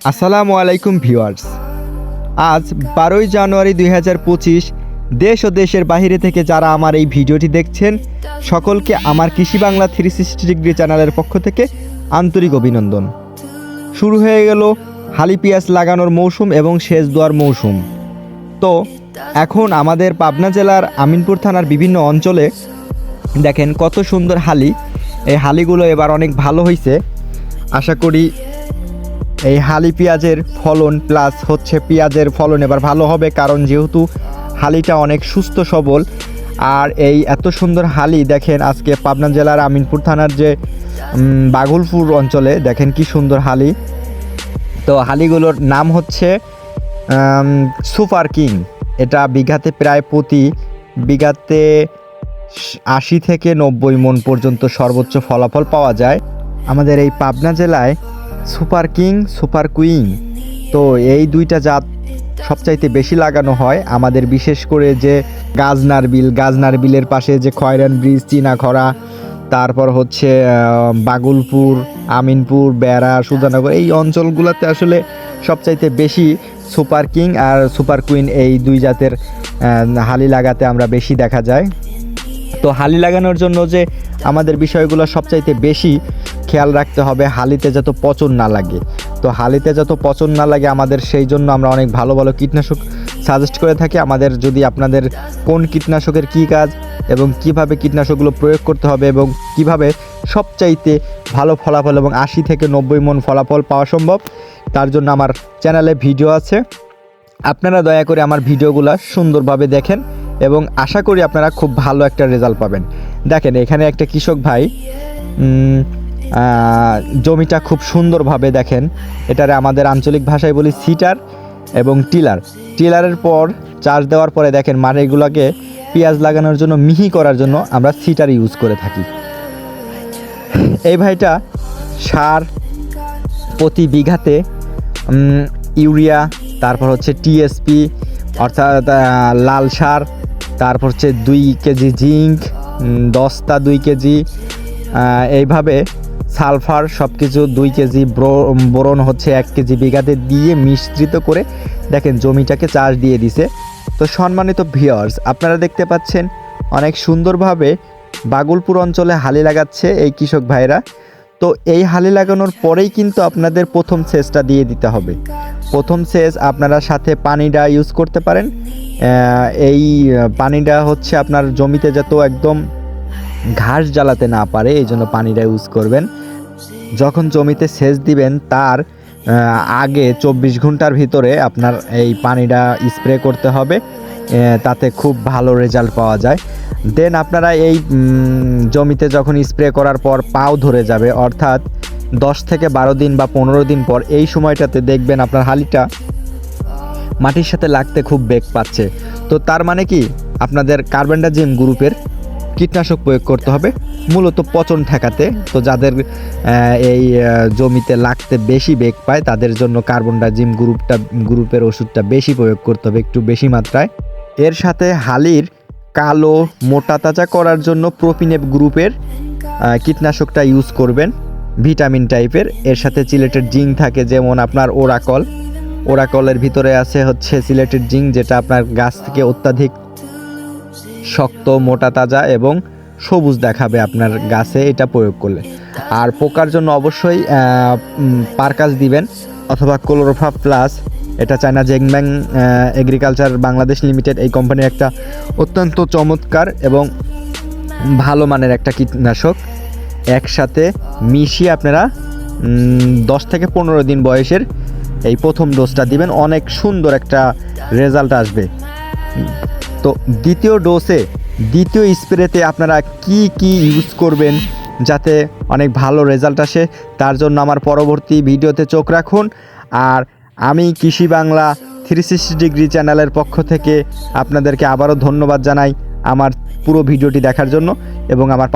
আসসালামু আলাইকুম ভিউয়ার্স। আজ বারোই জানুয়ারি দুই হাজার পঁচিশ, দেশ ও দেশের বাইরে থেকে যারা আমার এই ভিডিওটি দেখছেন, সকলকে আমার কৃষি বাংলা থ্রি সিক্সটি ডিগ্রি চ্যানেলের পক্ষ থেকে আন্তরিক অভিনন্দন। শুরু হয়ে গেল হালি পেঁয়াজ লাগানোর মৌসুম এবং সেচ দেওয়ার মৌসুম। তো এখন আমাদের পাবনা জেলার আমিনপুর থানার বিভিন্ন অঞ্চলে দেখেন কত সুন্দর হালি। এই হালিগুলো এবার অনেক ভালো হয়েছে আশা করি এই হালি পেঁয়াজের ফলন প্লাস হচ্ছে পেঁয়াজের ফলন এবার ভালো হবে কারণ যেহেতু হালিটা অনেক সুস্থ সবল আর এই এত সুন্দর হালি দেখেন আজকে পাবনা জেলার আমিনপুর থানার যে উম, বাঘুলপুর অঞ্চলে দেখেন কি সুন্দর হালি। তো হালিগুলোর নাম হচ্ছে সুপার কিং। এটা বিঘাতে প্রায় প্রতি বিঘাতে আশি থেকে নব্বই মন পর্যন্ত সর্বোচ্চ ফলাফল পাওয়া যায়। আমাদের এই পাবনা জেলায় সুপার কিং, সুপার কুইং। তো এই দুইটা জাত সবচাইতে বেশি লাগানো হয় আমাদের, বিশেষ করে যে গাজনার বিল। গাজনার বিলের পাশে যে খয়রান ব্রিজ চীনা চীনাখরা, তারপর হচ্ছে বাগুলপুর, আমিনপুর, বেড়া, সুজানগর, এই অঞ্চলগুলোতে আসলে সবচাইতে বেশি সুপার কিং আর সুপার কুইন এই দুই জাতের হালি লাগাতে আমরা বেশি দেখা যায়। তো হালি লাগানোর জন্য যে আমাদের বিষয়গুলো সবচাইতে বেশি খেয়াল রাখতে হবে হালিতে যত পচন না লাগে। তো হালিতে যত পচন না লাগে আমাদের সেই জন্য আমরা অনেক ভালো ভালো কীটনাশক সাজেস্ট করে থাকি। আমাদের যদি আপনাদের কোন কীটনাশকের কী কাজ এবং কীভাবে কীটনাশকগুলো প্রয়োগ করতে হবে এবং কীভাবে সবচাইতে ভালো ফলাফল এবং আশি থেকে নব্বই মন ফলাফল পাওয়া সম্ভব, তার জন্য আমার চ্যানেলে ভিডিও আছে। আপনারা দয়া করে আমার ভিডিওগুলো সুন্দরভাবে দেখেন এবং আশা করি আপনারা খুব ভালো একটা রেজাল্ট পাবেন। দেখেন, এখানে একটা কৃষক ভাই জমিটা খুব সুন্দরভাবে দেখেন। এটারে আমাদের আঞ্চলিক ভাষায় বলি সিটার এবং টিলার। টিলারের পর চার্জ দেওয়ার পরে দেখেন মাটিগুলোকে পেঁয়াজ লাগানোর জন্য, মিহি করার জন্য আমরা সিটার ইউজ করে থাকি। এই ভাইটা সার প্রতি বিঘাতে ইউরিয়া, তারপর হচ্ছে টিএসপি, অর্থাৎ লাল সার, তারপর হচ্ছে দুই কেজি জিঙ্ক দস্তা দুই কেজি এইভাবে সালফার সব কিছু দুই কেজি ব্রো- বোরন হচ্ছে এক কেজি বিঘাতে দিয়ে মিশ্রিত করে দেখেন জমিটাকে চাষ দিয়ে দিছে। তো সম্মানিত ভিওর্স আপনারা দেখতে পাচ্ছেন অনেক সুন্দরভাবে বাগুলপুর অঞ্চলে হালি লাগাচ্ছে এই কৃষক ভাইরা। তো এই হালি লাগানোর পরেই কিন্তু আপনাদের প্রথম সেচটা দিয়ে দিতে হবে। প্রথম সেচ আপনারা সাথে পানিটা ইউজ করতে পারেন। এই পানিটা হচ্ছে আপনার জমিতে যত একদম ঘাস জ্বালাতে না পারে, এই জন্য পানিটা ইউজ করবেন। যখন জমিতে সেচ দিবেন, তার আগে চব্বিশ ঘণ্টার ভিতরে আপনার এই পানিটা স্প্রে করতে হবে তাতে খুব ভালো রেজাল্ট পাওয়া যায়। দেন আপনারা এই জমিতে যখন স্প্রে করার পর পাও ধরে যাবে, অর্থাৎ দশ থেকে বারো দিন বা পনেরো দিন পর এই সময়টাতে দেখবেন আপনার হালিটা মাটির সাথে লাগতে খুব বেগ পাচ্ছে। তো তার মানে কি? আপনাদের কার্বেন্ডাজিম গ্রুপের কীটনাশক প্রয়োগ করতে হবে। মূলত পচন ঠেকাতে। তো যাদের এই জমিতে লাগতে বেশি বেগ পায়, তাদের জন্য কার্বনডাজিম গ্রুপটা, গ্রুপের ওষুধটা বেশি প্রয়োগ করতে হবে একটু বেশি মাত্রায়। এর সাথে হালির কালো, মোটা, তাজা করার জন্য প্রোপিনেপ গ্রুপের কীটনাশকটা ইউজ করবেন। ভিটামিন টাইপের। এর সাথে সিলেটেড জিঙ্ক থাকে, যেমন আপনার ওরাকল। ওরাকলের ভিতরে আছে হচ্ছে সিলেটেড জিঙ্ক যেটা আপনার গাছ থেকে অত্যাধিক শক্ত, মোটা, তাজা এবং সবুজ দেখাবে আপনার গাছে এটা প্রয়োগ করলে। আর পোকার জন্য অবশ্যই পারকাস দিবেন, অথবা ক্লোরোফা প্লাস, এটা চায়না জেংম্যাং এগ্রিকালচার বাংলাদেশ লিমিটেড এই কোম্পানির একটা অত্যন্ত চমৎকার এবং ভালো মানের একটা কীটনাশক। একসাথে মিশিয়ে আপনারা দশ থেকে পনেরো দিন বয়সের এই প্রথম ডোজটা দিবেন। অনেক সুন্দর একটা রেজাল্ট আসবে। তো দ্বিতীয় ডোজে দ্বিতীয় স্প্রেতে আপনারা কি কি ইউজ করবেন যাতে অনেক ভালো রেজাল্ট আসে, তার জন্য আমার পরবর্তী ভিডিওতে চোখ রাখুন। আর আমি কৃষি বাংলা থ্রি সিক্সটি ডিগ্রি চ্যানেলের পক্ষ থেকে আপনাদেরকে আবারও ধন্যবাদ জানাই আমার পুরো ভিডিওটি দেখার জন্য এবং আমার